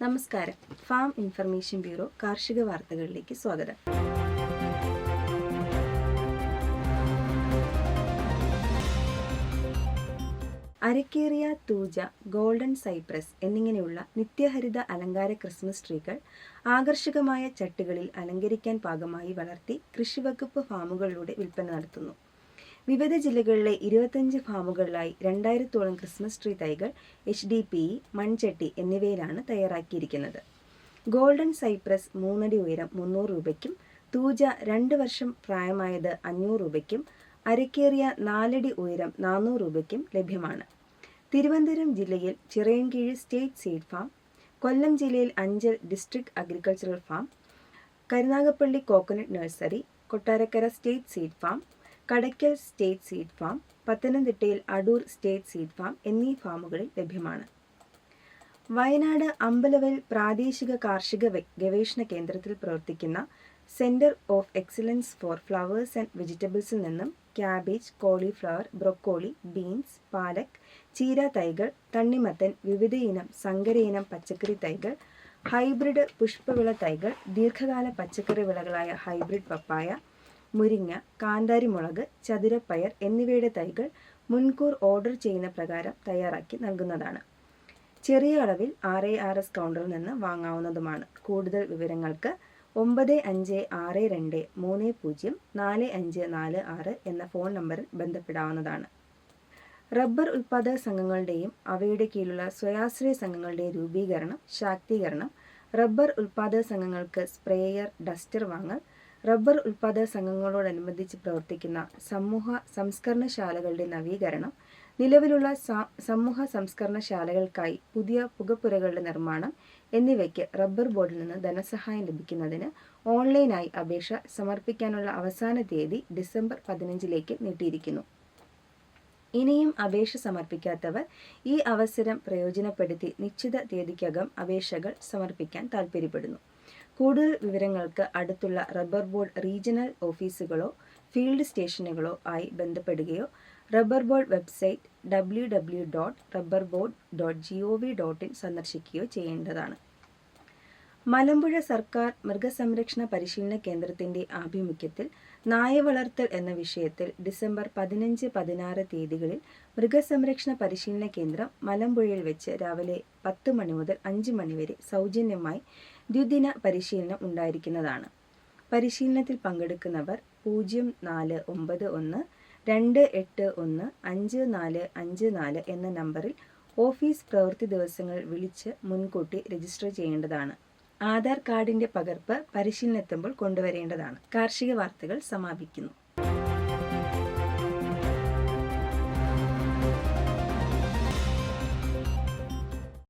നമസ്കാരം. Farm information bureau കാർഷിക വാർത്തകളിലേക്ക് സ്വാഗതം. അരക്കേറിയ തൂജ ഗോൾഡൻ സൈപ്രസ് എന്നിങ്ങനെയുള്ള നിത്യഹരിത അലങ്കാര ക്രിസ്മസ് ട്രീകൾ ആകർഷകമായ ചട്ടുകളിൽ അലങ്കരിക്കാൻ പാകമായി വളർത്തി കൃഷിവകുപ്പ് ഫാമുകളിലൂടെ വിൽപ്പന നടത്തുന്നു. വിവിധ ജില്ലകളിലെ ഇരുപത്തഞ്ച് ഫാമുകളിലായി രണ്ടായിരത്തോളം ക്രിസ്മസ് ട്രീ തൈകൾ എച്ച് ഡി പി മൺചട്ടി എന്നിവയിലാണ് തയ്യാറാക്കിയിരിക്കുന്നത്. ഗോൾഡൻ സൈപ്രസ് മൂന്നടി ഉയരം മുന്നൂറ് രൂപയ്ക്കും തൂജ രണ്ട് വർഷം പ്രായമായത് അഞ്ഞൂറ് രൂപയ്ക്കും അരക്കേറിയ നാലടി ഉയരം നാനൂറ് രൂപയ്ക്കും ലഭ്യമാണ്. തിരുവനന്തപുരം ജില്ലയിൽ Chirayinkeezhu state seed farm Kollam ജില്ലയിൽ Anchal district agricultural farm Karunagappally coconut nursery Kottarakkara state seed farm Kadakkal state seed farm പത്തനംതിട്ടയിൽ അടൂർ സ്റ്റേറ്റ് സീഡ് ഫാം എന്നീ ഫാമുകളിൽ ലഭ്യമാണ്. വയനാട് അമ്പലവൽ പ്രാദേശിക കാർഷിക ഗവേഷണ കേന്ദ്രത്തിൽ പ്രവർത്തിക്കുന്ന centre of excellence for flowers and വെജിറ്റബിൾസിൽ നിന്നും cabbage cauliflower broccoli beans palak ചീര തൈകൾ തണ്ണിമത്തൻ വിവിധ ഇനം സങ്കര ഇനം പച്ചക്കറി തൈകൾ ഹൈബ്രിഡ് പുഷ്പവിള തൈകൾ ദീർഘകാല പച്ചക്കറി വിളകളായ ഹൈബ്രിഡ് പപ്പായ മുരിങ്ങ കാന്താരിമുളക് ചതുരപ്പയർ എന്നിവയുടെ തൈകൾ മുൻകൂർ ഓർഡർ ചെയ്യുന്ന പ്രകാരം തയ്യാറാക്കി നൽകുന്നതാണ്. ചെറിയ അളവിൽ ആർ എ ആർ എസ് കൗണ്ടറിൽ നിന്ന് വാങ്ങാവുന്നതുമാണ്. കൂടുതൽ വിവരങ്ങൾക്ക് ഒമ്പത് അഞ്ച് ആറ് രണ്ട് മൂന്ന് പൂജ്യം നാല് അഞ്ച് നാല് ആറ് എന്ന ഫോൺ നമ്പറിൽ ബന്ധപ്പെടാവുന്നതാണ്. റബ്ബർ ഉൽപ്പാദക സംഘങ്ങളുടെയും അവയുടെ കീഴിലുള്ള സ്വയാശ്രയ സംഘങ്ങളുടെയും രൂപീകരണം ശാക്തീകരണം റബ്ബർ ഉൽപ്പാദക സംഘങ്ങൾക്ക് സ്പ്രേയർ ഡസ്റ്റർ വാങ്ങൽ റബ്ബർ ഉൽപാദക സംഘങ്ങളോടനുബന്ധിച്ച് പ്രവർത്തിക്കുന്ന സമൂഹ സംസ്കരണശാലകളുടെ നവീകരണം നിലവിലുള്ള സമൂഹ സംസ്കരണശാലകൾക്കായി പുതിയ പുകപ്പുരകളുടെ നിർമ്മാണം എന്നിവയ്ക്ക് റബ്ബർ ബോർഡിൽ നിന്ന് ധനസഹായം ലഭിക്കുന്നതിന് ഓൺലൈനായി അപേക്ഷ സമർപ്പിക്കാനുള്ള അവസാന തീയതി ഡിസംബർ പതിനഞ്ചിലേക്ക് നീട്ടിയിരിക്കുന്നു. ഇനിയും അപേക്ഷ സമർപ്പിക്കാത്തവർ ഈ അവസരം പ്രയോജനപ്പെടുത്തി നിശ്ചിത തീയതിക്കകം അപേക്ഷകൾ സമർപ്പിക്കാൻ താൽപ്പര്യപ്പെടുന്നു കൂടുതൽ വിവരങ്ങൾക്ക് അടുത്തുള്ള റബ്ബർ ബോർഡ് റീജിയണൽ ഓഫീസുകളോ ഫീൽഡ് സ്റ്റേഷനുകളോ ആയി ബന്ധപ്പെടുകയോ rubber board website W W dot rubber board dot G O V dot in സന്ദർശിക്കുകയോ ചെയ്യേണ്ടതാണ്. മലമ്പുഴ സർക്കാർ മൃഗസംരക്ഷണ പരിശീലന കേന്ദ്രത്തിന്റെ ആഭിമുഖ്യത്തിൽ നായ വളർത്തൽ എന്ന വിഷയത്തിൽ ഡിസംബർ പതിനഞ്ച് പതിനാറ് തീയതികളിൽ മൃഗസംരക്ഷണ പരിശീലന കേന്ദ്രം മലമ്പുഴയിൽ വെച്ച് രാവിലെ പത്ത് മണി മുതൽ അഞ്ച് മണി വരെ സൗജന്യമായി ദ്വിദിന പരിശീലനം ഉണ്ടായിരിക്കുന്നതാണ്. പരിശീലനത്തിൽ പങ്കെടുക്കുന്നവർ പൂജ്യം നാല് ഒമ്പത് ഒന്ന് രണ്ട് എട്ട് ഒന്ന് അഞ്ച് നാല് അഞ്ച് നാല് എന്ന നമ്പറിൽ ഓഫീസ് പ്രവൃത്തി ദിവസങ്ങൾ വിളിച്ച് മുൻകൂട്ടി രജിസ്റ്റർ ചെയ്യേണ്ടതാണ്. ആധാർ കാർഡിന്റെ പകർപ്പ് പരിശീലനത്തുമ്പോൾ കൊണ്ടുവരേണ്ടതാണ്. കാർഷിക വാർത്തകൾ സമാപിക്കുന്നു.